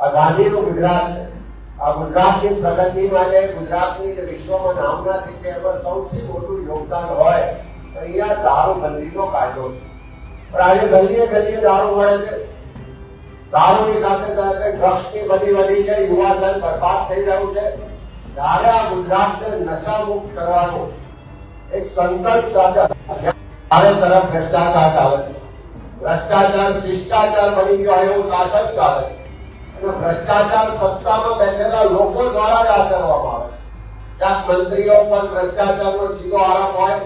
આ ગાંધીનું ગુજરાત છે આ ગુજરાતની પ્રગતિ માટે ગુજરાતની જે વિશ્વમાં નામના થઈ છે એમાં સૌથી મોટું યોગદાન હોય તો અહીંયા દારૂબંધીનો કાયદો છે પણ આજે ગલીએ ગલીએ દારૂ મળે છે દારૂની સાથે સાથે ડ્રગ્સની બધી વધી છે યુવાધન બરબાદ થઈ રહ્યું છે। ત્યારે આ ગુજરાતને નશા મુક્ત કરવાનો એક સંકલ્પ સાથે ચારે તરફ ભ્રષ્ટાચાર ચાલે છે। ભ્રષ્ટાચાર, શિષ્ટાચાર બની ગયો, એવું શાસન ચાલે છે। અને ભ્રષ્ટાચાર સત્તામાં બેઠેલા લોકો દ્વારા જ આચરવામાં આવે ક્યાંક મંત્રીઓ પર ભ્રષ્ટાચારનો સીધો આરોપ હોય.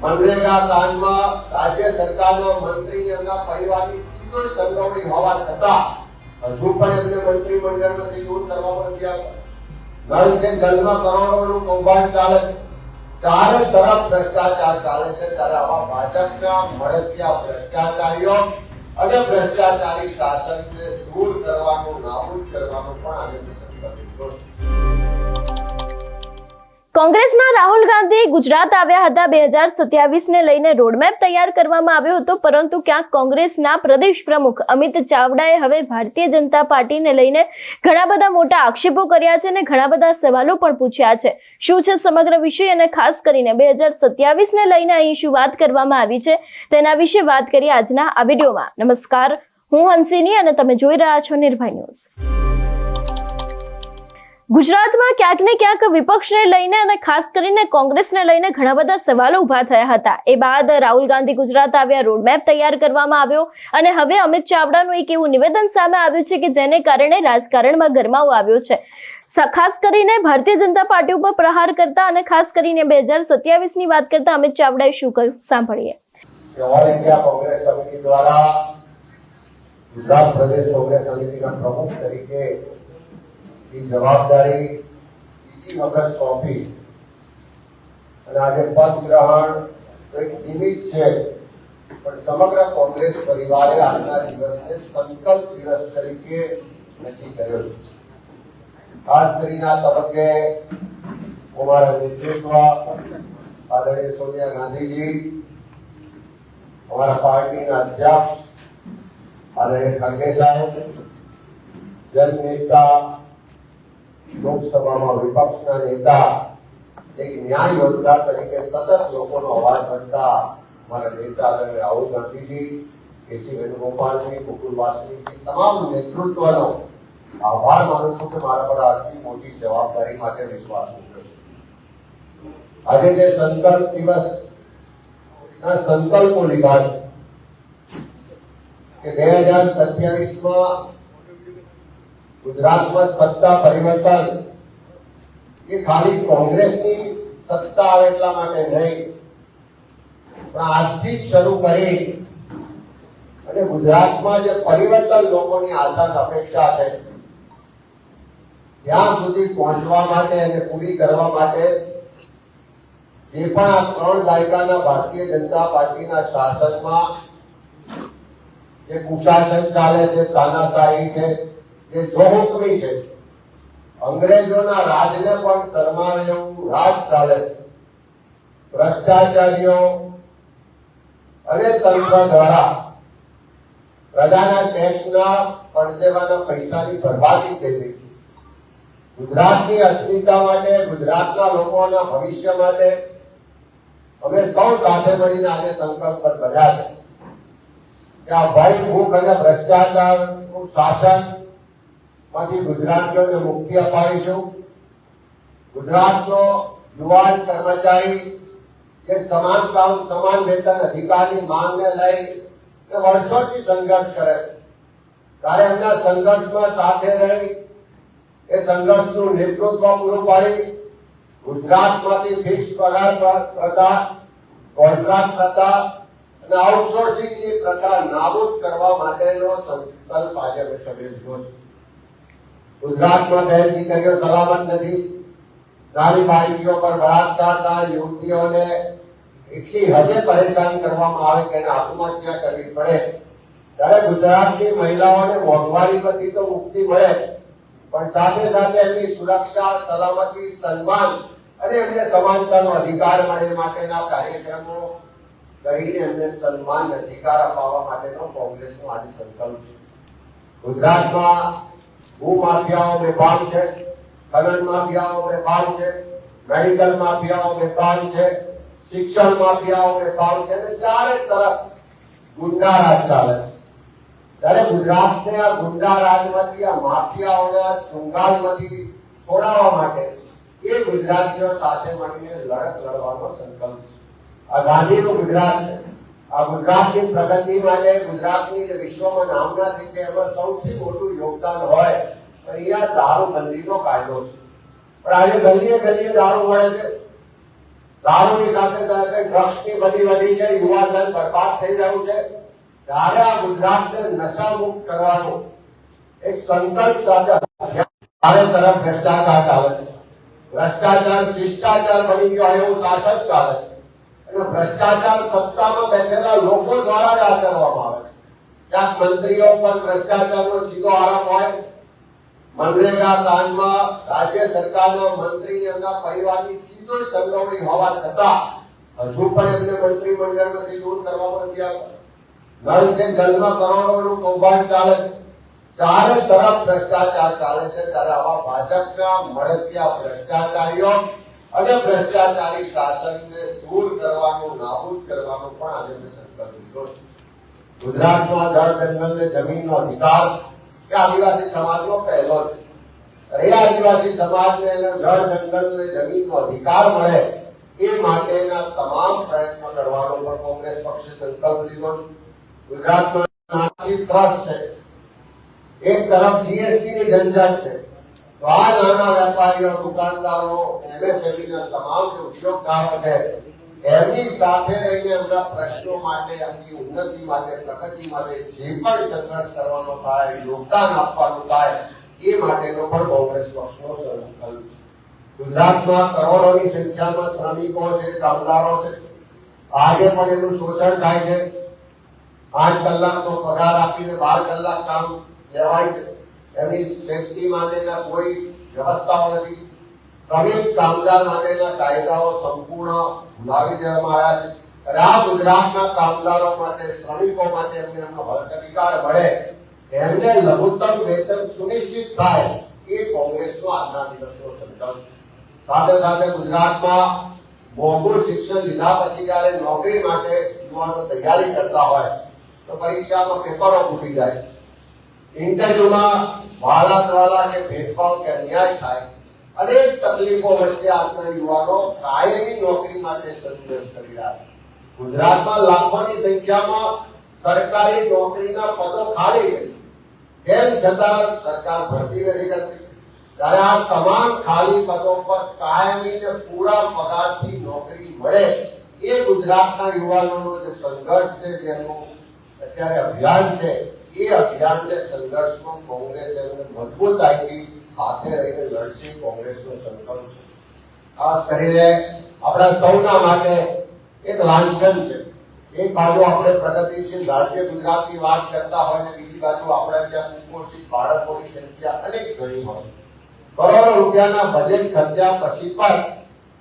મનરેગા કાંડમાં રાજ્ય સરકારના મંત્રી એમના પરિવારની સીધો સંડોવણી હોવા છતાં હજુ પણ એમને મંત્રીમંડળમાંથી દૂર કરવામાં નથી આવતા. નલ છે, જલમાં કરોડોનું કૌભાંડ ચાલે છે. ચારે તરફ ભ્રષ્ટાચાર ચાલે છે. ત્યારે આવા ભાજપના મળતિયા ભ્રષ્ટાચારીઓ અને ભ્રષ્ટાચારી શાસનને દૂર કરવાનું નાબૂદ કરવાનું પણ આનંદ સંકલ્પ કોંગ્રેસના રાહુલ ગાંધી ગુજરાત આવ્યા હતા બે હજાર સત્યાવીસને લઈને રોડમેપ તૈયાર કરવામાં આવ્યો હતો, પરંતુ ક્યાંક કોંગ્રેસના પ્રદેશ પ્રમુખ અમિત ચાવડાએ હવે ભારતીય જનતા પાર્ટીને લઈને ઘણા બધા મોટા આક્ષેપો કર્યા છે અને ઘણા બધા સવાલો પણ પૂછ્યા છે. શું છે સમગ્ર વિષય? અને ખાસ કરીને બે હજાર સત્યાવીસને લઈને અહીં શું વાત કરવામાં આવી છે. તેના વિશે વાત કરીએ આજના આ વિડીયોમાં. નમસ્કાર, હું હંસિની અને તમે જોઈ રહ્યા છો નિર્ભય ન્યૂઝ. ગુજરાતમાં ક્યાંક ને ક્યાંક વિપક્ષને લઈને અને ખાસ કરીને કોંગ્રેસને લઈને ઘણા બધા સવાલો ઊભા થયા હતા. એ બાદ રાહુલ ગાંધી ગુજરાત આવ્યા રોડમેપ તૈયાર કરવામાં આવ્યો અને હવે અમિત ચાવડાનું એક એવું નિવેદન સામે આવ્યું છે કે જેને કારણે રાજકારણમાં ગરમાવો આવ્યો છે. ખાસ કરીને ભારતીય જનતા પાર્ટી ઉપર પ્રહાર કરતા અને ખાસ કરીને બે હજાર સત્યાવીસની વાત કરતા અમિત ચાવડાએ શું કહ્યું? સાંભળીએ. ઓલ ઇન્ડિયા કોંગ્રેસ કમિટી દ્વારા ગુજરાત પ્રદેશ કોંગ્રેસ સમિતિના પ્રમુખ તરીકે એ જવાબદારી બીજી વખત સોંપી અને આજે પદ ગ્રહણ તો એક નિમિત્ત છે પણ સમગ્ર કોંગ્રેસ પરિવારે આજના દિવસને સંકલ્પ દિવસ તરીકે નક્કી કર્યો છે ખાસ કરીને આ તબક્કે હું મારા નેતૃત્વ આદરણીય સોનિયા ગાંધીજી અમારા પાર્ટીના અધ્યક્ષ આદરણીય ખડગે સાહેબ જનનેતા લોકસભામાં વિપક્ષના નેતા, એક ન્યાય યોદ્ધા તરીકે સતત લોકોનો અવાજ બનતા મારા નેતા રાહુલ ગાંધીજી, કેસી વેણુગોપાલજી, મુકુલ વાસનીજી તમામ નેતૃત્વનો આભાર માનું છું કે મારા પર આટલી મોટી જવાબદારી માટે વિશ્વાસ મૂક્યો આજે જે સંકલ્પ દિવસ ના સંકલ્પો લીધા છે કે બે હજાર સત્યાવીસમાં ગુજરાતમાં સત્તા પરિવર્તન એ ખાલી કોંગ્રેસની સત્તા આવે એટલા માટે નહીં, પણ આજથી જ શરૂ કરી અને ગુજરાતમાં જે પરિવર્તન લોકોની આશા અપેક્ષા છે, ત્યાં સુધી પહોંચવા માટે અને પૂરી કરવા માટે જે પણ આ ત્રણ દાયકાના ભારતીય જનતા પાર્ટીના શાસનમાં જે કુશાસન ચાલે છે, તાનાશાહી છે જે જોહુકમી છે, અંગ્રેજોના રાજને પણ શરમાવે એવું રાજ ચાલે છે. ભ્રષ્ટાચારીઓ અને તંત્ર દ્વારા પ્રજાના ટેક્સના પરસેવાના પૈસાની બરબાદી થઈ રહી છે. ગુજરાતની અસ્મિતા માટે, ગુજરાતના લોકોના ભવિષ્ય માટે અમે સૌ સાથે મળીને આજે સંકલ્પ બન્યા છે. કે આ ભય ભૂખ અને ભ્રષ્ટાચારનું શાસન માંથી ગુજરાતીઓને મુક્તિ અપાવીશું. ગુજરાતનો યુવાન કર્મચારી જે સમાન કામ, સમાન વેતન અધિકારની માંગને લઈ તે વર્ષોથી સંઘર્ષ કરે ત્યારે એમના સંઘર્ષમાં સાથે રહી, એ સંઘર્ષનું નેતૃત્વ પૂરું પાડી, ગુજરાતમાંથી ફિક્સ પગાર પ્રથા કોન્ટ્રાક્ટ પ્રથા અને આઉટસોર્સિંગની પ્રથા નાબૂદ કરવા માટેનો સંકલ્પ આજે અમે સભ્ય લીધો ગુજરાતમાં બહેન દીકરીઓ સલામત નથી. નાની બાળકીઓ પર બળાત્કાર થાય યુવતીઓને એટલી હદે પરેશાન કરવામાં આવે કે એને આત્મહત્યા કરવી પડે. ત્યારે ગુજરાતની મહિલાઓને મોંઘવારી પરથી તો મુક્તિ મળે પણ સાથે સાથે એમની સુરક્ષા, સલામતી, સન્માન અને એમને સમાનતાનો અધિકાર મળે માટેના કાર્યક્રમો કરીને એમને સન્માન અધિકાર અપાવવા માટેનો કોંગ્રેસનો આજે સંકલ્પ છે. ગુજરાતમાં ભૂ માફિયાઓ બેફામ છે ખનન માફિયાઓ બેફામ છે મેડિકલ માફિયાઓ બેફામ છે શિક્ષણ માફિયાઓ બેફામ છે અને ચારે તરફ ગુંડા રાજ ચાલે છે ત્યારે ગુજરાતને આ ગુંડા રાજમાંથી આ માફિયાઓના ચુંગાલમાંથી છોડાવવા માટે એ ગુજરાતીઓ સાથે મળીને લડત લડવાનો સંકલ્પ છે આ ગાંધીનું ગુજરાત છે આ ગુજરાતની પ્રગતિ માટે ગુજરાતની વિશ્વમાં નામના થઈ છે એમાં સૌથી મોટું યોગદાન હોય અહીંયા દારૂબંધીનો કાયદો છે. પણ આજે ગલીએ ગલીએ દારૂ મળે છે. દારૂની સાથે સાથે ડ્રગ્સની બધી વધી છે, યુવાધન બરબાદ થઈ રહ્યું છે. ત્યારે આ ગુજરાતને નશા મુક્ત કરવાનો એક સંકલ્પ સાથે ચારે તરફ ભ્રષ્ટાચાર ચાલે છે. ભ્રષ્ટાચાર, શિષ્ટાચાર બની ગયો, એવું શાસન ચાલે છે. અને ભ્રષ્ટાચાર સત્તામાં બેઠેલા લોકો દ્વારા જ આચરવામાં આવે છે. ક્યાંક મંત્રીઓ પર ભ્રષ્ટાચારનો સીધો આરોપ હોય. મનરેગા કાંડમાં રાજ્ય સરકારના મંત્રી એમના પરિવારની સીધો સંડોવણી હોવા છતાં હજુ પણ એમને મંત્રીમંડળમાંથી દૂર કરવામાં નથી આવતા. નળ છે, જલમાં કરોડોનું કૌભાંડ ચાલે છે. ચારે તરફ ભ્રષ્ટાચાર ચાલે છે ત્યારે આવા ભાજપના મળતિયા ભ્રષ્ટાચારીઓ અને ભ્રષ્ટાચારી શાસનને દૂર કરવાનું, નાબૂદ કરવાનો પણ આજે મેં સંકલ્પ લીધો છે. ગુજરાતમાં જળ જંગલ ને જમીનનો અધિકાર એ આદિવાસી સમાજનો પહેલો છે. અરે આદિવાસી સમાજને જળ જંગલ ને જમીનનો અધિકાર મળે એ માટેના તમામ પ્રયત્નો કરવાનો પણ કોંગ્રેસ પક્ષે સંકલ્પ લીધો છે. ગુજરાતમાં ત્રસ્ત છે. એક તરફ જીએસટી ની ઝંઝટ છે. તો આ નાના વેપારીઓ દુકાનદારો એમએસએમઈ તમામ જે ઉદ્યોગકારો છે. એમની સાથે રહીને એમના પ્રશ્નો માટે, એમની ઉન્નતિ માટે, પ્રગતિ માટે જે પણ સંઘર્ષ કરવાનો થાય, યોગદાન આપવાનું થાય, એ માટેનો પણ કોંગ્રેસ પક્ષનો સંકલ્પ છે. ગુજરાતમાં કરોડોની સંખ્યામાં શ્રમિકો છે, કામદારો છે. આજે પણ એનું શોષણ થાય છે. આઠ કલાકનો પગાર આપીને બાર કલાક કામ લેવાય છે. એમની સેફટી માટેના કોઈ વ્યવસ્થાઓ નથી. શ્રમિક કામદાર માટેના કાયદાઓ સંપૂર્ણ ભૂલાવી દેવામાં આવ્યા છે. અને આ ગુજરાતના કામદારો માટે, શ્રમિકો માટે એમને એમનો હક અધિકાર મળે. એમને લઘુત્તમ વેતન સુનિશ્ચિત થાય એ કોંગ્રેસનો આજના દિવસનો સંકલ્પ. સાથે સાથે ગુજરાતમાં મોંઘું શિક્ષણ લીધા પછી જ્યારે નોકરી માટે યુવાનો તૈયારી કરતા હોય, તો પરીક્ષામાં પેપરો ફૂટી જાય. ઇન્ટરવ્યુમાં વાલા દ્વારા કે ભેદભાવ કે અન્યાય થાય, અનેક તકલીફો વચ્ચે આજના યુવાનો કાયમી નોકરી માટે સંઘર્ષ કરી રહ્યા છે. ગુજરાતમાં લાખોની સંખ્યામાં સરકારી નોકરીના પદો ખાલી છે. તેમ છતાં સરકાર ભરતી નથી કરતી. ત્યારે આ તમામ ખાલી પદો પર કાયમી ને પૂરા પગારથી નોકરી મળે એ ગુજરાતના યુવાનોનો જે સંઘર્ષ છે, જેનું અત્યારે અભિયાન છે એ અભિયાનને સંઘર્ષમાં કોંગ્રેસ એમને મજબૂતાઈથી સાથે રહીને લડશે કોંગ્રેસનો સંકલ્પ છે. ખાસ કરીને આપણા સૌના માટે એક લાંછન છે. એક બાજુ આપણે પ્રગતિશીલ રાજ્ય ગુજરાતની વાત કરતા હોય ને બીજી બાજુ આપણે ત્યાં કુપોષિત બાળકોની સંખ્યા અનેક ગણી હોય. કરોડો રૂપિયાના બજેટ ખર્ચ્યા પછી પણ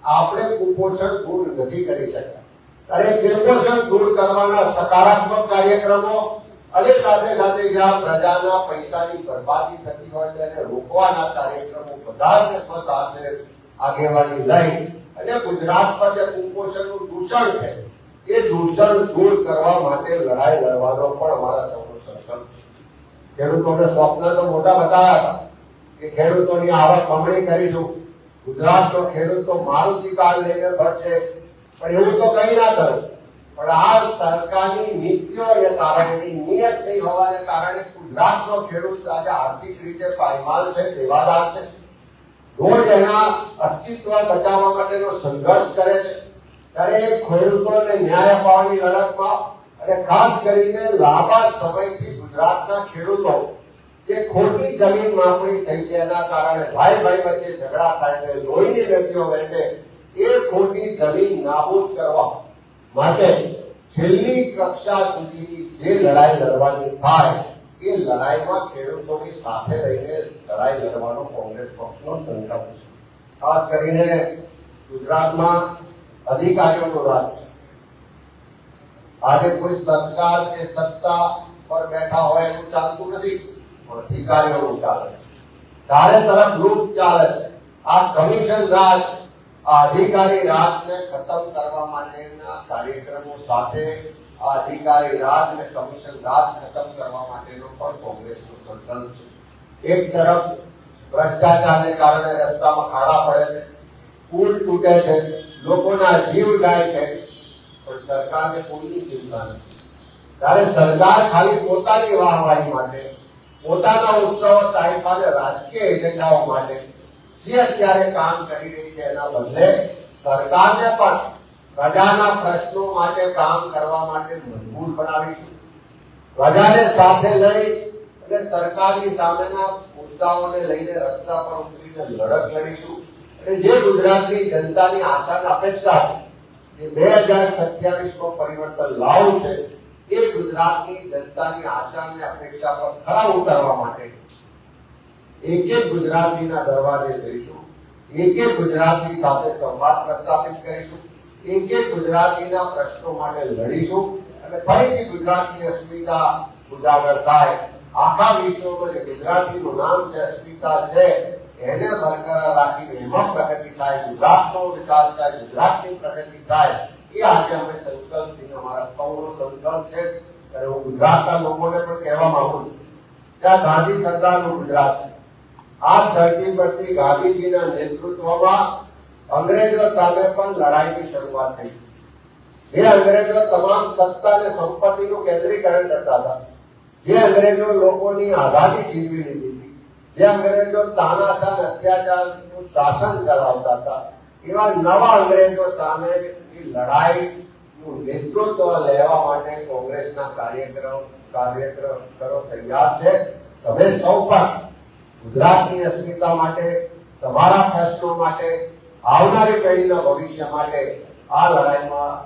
આપણે કુપોષણ દૂર નથી કરી શકતા. ત્યારે કુપોષણ દૂર કરવાના સકારાત્મક કાર્યક્રમો અને સાથે સાથે જ્યાં પ્રજાના પૈસાની બરબાદી થતી હોય તેને રોકવાના કાર્યક્રમો પણ સાથે આગેવાની લઈ અને ગુજરાત પર જે કુપોષણનું દૂષણ છે, એ દૂષણ દૂર કરવા માટે લડાઈ લડવાનો પણ અમારા સૌનો સંકલ્પ ખેડૂતોને સ્વપ્ન તો મોટા બતાવ્યા હતા કે ખેડૂતોની આવક બમણી કરીશું. ગુજરાતનો ખેડૂત તો મારુતિ કાર લઈને ફરશે. પણ એવું તો કઈ ના કરું. પણ આ સરકારની નીતિઓને કારણે એની નિયત નહીં હોવાને કારણે ગુજરાતનો ખેડૂત આજે આર્થિક રીતે પાયમાલ છે દેવાદાર છે. રોજ એના અસ્તિત્વ બચાવવા માટેનો સંઘર્ષ કરે છે. ત્યારે ખેડૂતોને ન્યાય અપાવવાની લડતમાં અને ખાસ કરીને લાંબા સમયથી ગુજરાતના ખેડૂતો જે ખોટી જમીન માપણી થઈ છે, એના કારણે ભાઈ ભાઈ વચ્ચે ઝઘડા થાય છે, લોહીની નદીઓ વહેશે એ ખોટી જમીન નાબૂદ કરવા માટે છેલ્લી કક્ષા સુધીની જે લડાઈ લડવાની થાય, એ લડાઈમાં ખેડૂતોની સાથે રહીને લડાઈ લડવાનો કોંગ્રેસ પક્ષનો સંકલ્પ છે. ખાસ કરીને ગુજરાતમાં અધિકારીઓનો રાજ છે. આજે કોઈ સરકાર કે સત્તા પર બેઠા હોય એનું ચાલતું નથી, અધિકારીઓનું ચાલે છે. ચારે તરફ લૂંટ ચાલે છે. આ કમિશન રાજ અધિકારી રાજને ખતમ કરવા માટેના કાર્યક્રમો સાથે અધિકારી રાજ અને કમિશન રાજ ખતમ કરવા માટેનો પણ કોંગ્રેસનો સંકલ્પ છે. એક તરફ ભ્રષ્ટાચારને કારણે રસ્તામાં ખાડા પડે છે, પુલ તૂટે છે, લોકોના જીવ જાય છે, પણ સરકારને કોઈની ચિંતા નથી. ત્યારે સરકાર ખાલી પોતાની વાહવાહી માટે, પોતાના ઉત્સવો તારીફાને રાજકીય એજન્ડાઓ માટે જે અત્યારે કામ કરી રહી છે એના બદલે સરકારને પણ પ્રજાના પ્રશ્નો માટે કામ કરવા માટે મજબૂર બનાવીશું. પ્રજાને સાથે લઈ અને સરકારની સામેના મુદ્દાઓને લઈને રસ્તા પર ઉતરીને લડત લડીશું. અને જે ગુજરાતની જનતાની આશા અને અપેક્ષા હતી કે બે હજાર સત્યાવીસ નો પરિવર્તન લાવવું છે, એ ગુજરાતની જનતાની આશા અને અપેક્ષા પર ખરા ઉતરવા માટે એક એક ગુજરાતીના દરવાજે જઈશું. એક એક ગુજરાતી સાથે સંવાદ પ્રસ્થાપિત કરીશું. એક એક ગુજરાતીના પ્રશ્નો માટે લડીશું અને ફરીથી ગુજરાતની અસ્મિતા ઉજાગર થાય. આખા વિશ્વમાં જે ગુજરાતીનું નામ છે, અસ્મિતા છે, એને બરકરાર રાખીને એમાં પ્રગતિ થાય ગુજરાતનો વિકાસ થાય, ગુજરાતની પ્રગતિ થાય. એ આજે અમે સંકલ્પ લઈને અમારા સૌનો સંકલ્પ છે. ત્યારે હું ગુજરાતના લોકોને પણ કહેવા માંગુ છું. આ ગાંધી સરદારનું ગુજરાત છે. આ ધરતી પરથી ગાંધીજીના નેતૃત્વમાં અંગ્રેજો સામે પણ લડાઈની શરૂઆત થઈ. જે અંગ્રેજો તમામ સત્તા અને સંપત્તિનું કેન્દ્રીકરણ કરતા હતા. જે અંગ્રેજો લોકોની આઝાદી છીનવી લીધી હતી. જે અંગ્રેજો તાનાશાહ અત્યાચારનું શાસન ચલાવતા હતા. એવા નવા અંગ્રેજો સામેની લડાઈનું નેતૃત્વ લેવા માટે કોંગ્રેસના કાર્યક્રમ કાર્યકરો તૈયાર છે. તમે સૌ પણ ગુજરાતની અસ્મિતા માટે, તમારા પ્રશ્નો માટે, આવનારી પેઢીના ભવિષ્ય માટે આ લડાઈમાં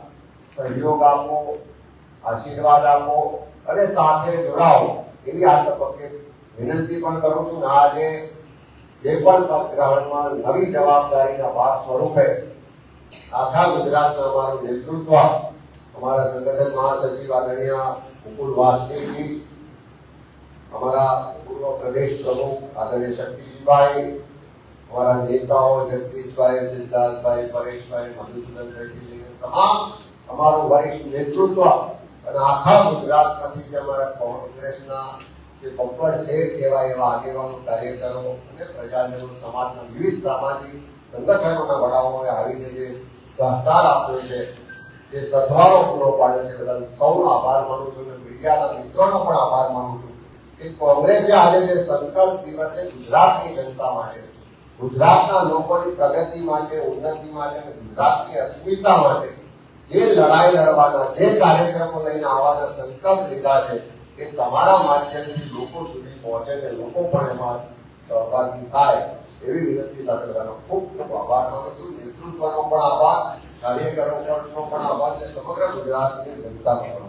સહયોગ આપો, આશીર્વાદ આપો અને સાથે જોડાઓ એવી આ તબક્કે વિનંતી પણ કરું છું. આજે જે પણ પદગ્રહણમાં નવી જવાબદારીના ભાગ સ્વરૂપે આખા ગુજરાતના અમારું નેતૃત્વ, અમારા સંગઠન મહાસચિવ આદરણીય મુકુલ વાસદેવજી અમારા પૂર્વ પ્રદેશ પ્રમુખ આદરણીય સતીશભાઈ, અમારા નેતાઓ જગદીશભાઈ, સિદ્ધાર્થભાઈ, પરેશભાઈ, મધુસૂદનભાઈથી લઈને તમામ અમારું વરિષ્ઠ નેતૃત્વ અને આખા ગુજરાતમાંથી જે અમારા કોંગ્રેસના જે બબ્બર શેઠ કહેવાય એવા આગેવાનો, કાર્યકરો અને પ્રજાજનો, સમાજના વિવિધ સામાજિક સંગઠનોના વડાઓએ આવીને જે સહકાર આપ્યો છે, જે સદભાવો પૂરો પાડ્યો છે બધા સૌનો આભાર માનું છું અને મીડિયાના મિત્રોનો પણ આભાર માનું છું. કે કોંગ્રેસે આજે જે સંકલ્પ દિવસે ગુજરાતની જનતા માટે, ગુજરાતના લોકોની પ્રગતિ માટે, ઉન્નતિ માટે અને ગુજરાતની અસ્મિતા માટે જે લડાઈ લડવાના, જે કાર્યક્રમો લઈને આવવાના સંકલ્પ લીધા છે, એ તમારા માધ્યમથી લોકો સુધી પહોંચે ને લોકો પણ એમાં સહભાગી થાય એવી વિનંતી સાથે બધાનો ખૂબ ખૂબ આભાર માનું છું. નેતૃત્વનો પણ આભાર, કાર્યકરો પણ આભાર ને સમગ્ર ગુજરાતની જનતાનો પણ